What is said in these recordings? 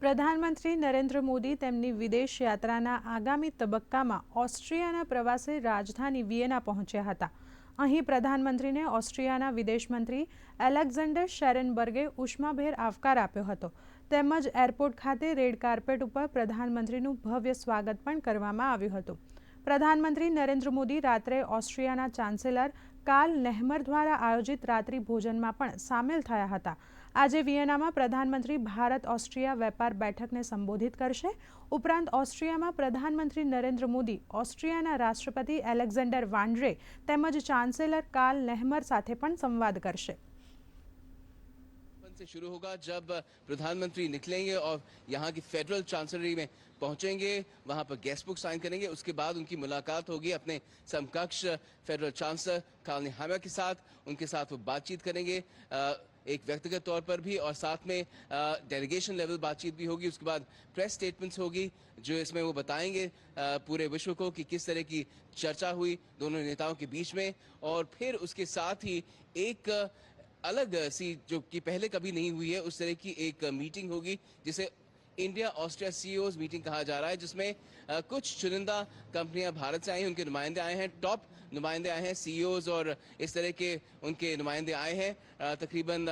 પ્રધાનમંત્રી નરેન્દ્ર મોદી તેમની વિદેશ યાત્રાના આગામી તબક્કામાં ઓસ્ટ્રિયાના પ્રવાસે રાજધાની વિયેના પહોંચ્યા હતા. અહીં પ્રધાનમંત્રીને ઓસ્ટ્રિયાના વિદેશમંત્રી એલેક્ઝાન્ડર શેરનબર્ગે ઉષ્માભેર આવકાર આપ્યો હતો. તેમજ એરપોર્ટ ખાતે રેડ કાર્પેટ ઉપર પ્રધાનમંત્રીનું ભવ્ય સ્વાગત પણ કરવામાં આવ્યું હતું. પ્રધાનમંત્રી નરેન્દ્ર મોદી રાત્રે ઓસ્ટ્રિયાના ચાન્સેલર કાર્લ નેહમર દ્વારા આયોજિત રાત્રિ ભોજનમાં પણ સામેલ થયા હતા. આજે વિયેનામાં પ્રધાનમંત્રી ભારત ઓસ્ટ્રિયા વેપાર બેઠકને સંબોધિત કરશે. ઉપરાંત ઓસ્ટ્રિયામાં પ્રધાનમંત્રી નરેન્દ્ર મોદી, ઓસ્ટ્રિયાના રાષ્ટ્રપતિ એલેક્ઝાન્ડર વાન્ડ્રે તેમજ ચાન્સેલર કાર્લ નેહમર સાથે પણ સંવાદ કરશે. से शुरू होगा जब प्रधानमंत्री निकलेंगे और यहाँ की फेडरल चांसलरी में पहुँचेंगे, वहाँ पर गेस्ट बुक साइन करेंगे, उसके बाद उनकी मुलाकात होगी अपने समकक्ष फेडरल चांसलर कार्ल हैमर के साथ, उनके साथ वो बातचीत करेंगे एक व्यक्तिगत तौर पर भी और साथ में डेलीगेशन लेवल बातचीत भी होगी, उसके बाद प्रेस स्टेटमेंट्स होगी, जो इसमें वो बताएँगे पूरे विश्व को कि किस तरह की चर्चा हुई दोनों नेताओं के बीच में और फिर उसके साथ ही एक अलग सी, जो कि पहले कभी नहीं हुई है, उस तरह की एक मीटिंग होगी, जिसे इंडिया ऑस्ट्रिया सीईओ मीटिंग कहा जा रहा है, जिसमें कुछ चुनिंदा कंपनियाँ भारत से आई हैं, उनके नुमाइंदे आए हैं, टॉप नुमाइंदे आए हैं, सीईओज और इस तरह के उनके नुमाइंदे आए हैं तकरीबन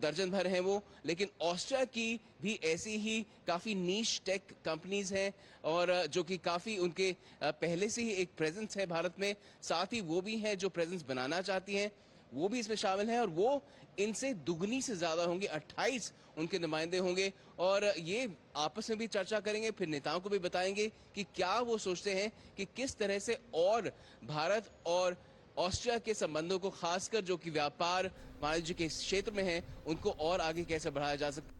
दर्जन भर हैं वो, लेकिन ऑस्ट्रिया की भी ऐसी ही काफ़ी नीच टेक कंपनीज़ हैं, और जो कि काफ़ी उनके पहले से ही एक प्रेजेंस है भारत में, साथ ही वो भी हैं जो प्रेजेंस बनाना चाहती हैं वो भी इसमें शामिल हैं और वो इनसे दुगनी से ज़्यादा होंगे 28 उनके नुमाइंदे होंगे। और ये आपस में भी चर्चा करेंगे, फिर नेताओं को भी बताएँगे कि क्या वो सोचते हैं कि किस तरह से और भारत और ऑस्ट्रिया के संबंधों को खासकर जो कि व्यापार, वाणिज्य के क्षेत्र में है, उनको और आगे कैसे बढ़ाया जा सकता